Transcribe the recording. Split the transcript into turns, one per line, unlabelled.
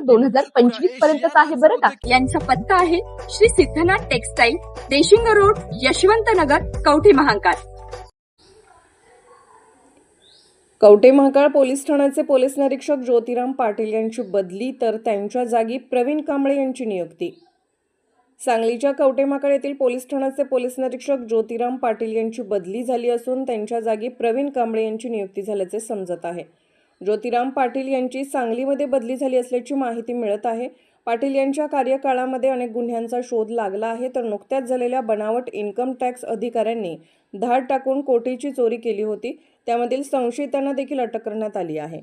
दोन हजार पंचवीस पर्यंतच आहे बरं का? यांचा पत्ता आहे Shri Siddhnath textile Deshing road Yashwant Nagar Kavathe Mahankal.
Kavathe Mahakal police ठाण्याचे पोलीस निरीक्षक ज्योतिराम पाटील यांची बदली तर त्यांच्या जागी प्रवीण कांबळे यांची नियुक्ती. सांगलीच्या कवठे महाकाळ येथील पोलीस ठाण्याचे पोलीस निरीक्षक ज्योतिराम पाटील यांची बदली झाली असून त्यांच्या जागी प्रवीण कांबळे यांची नियुक्ती झाल्याचे समजत आहे. ज्योतिराम पाटील यांची सांगलीमध्ये बदली झाली असल्याची माहिती मिळत आहे. पाटील यांच्या कार्यकाळामध्ये अनेक गुन्ह्यांचा शोध लागला आहे. तर नुकत्याच झालेल्या बनावट इन्कम टॅक्स अधिकाऱ्यांनी धाड टाकून कोटीची चोरी केली होती. त्यामधील संशयितांना देखील अटक करण्यात आली आहे.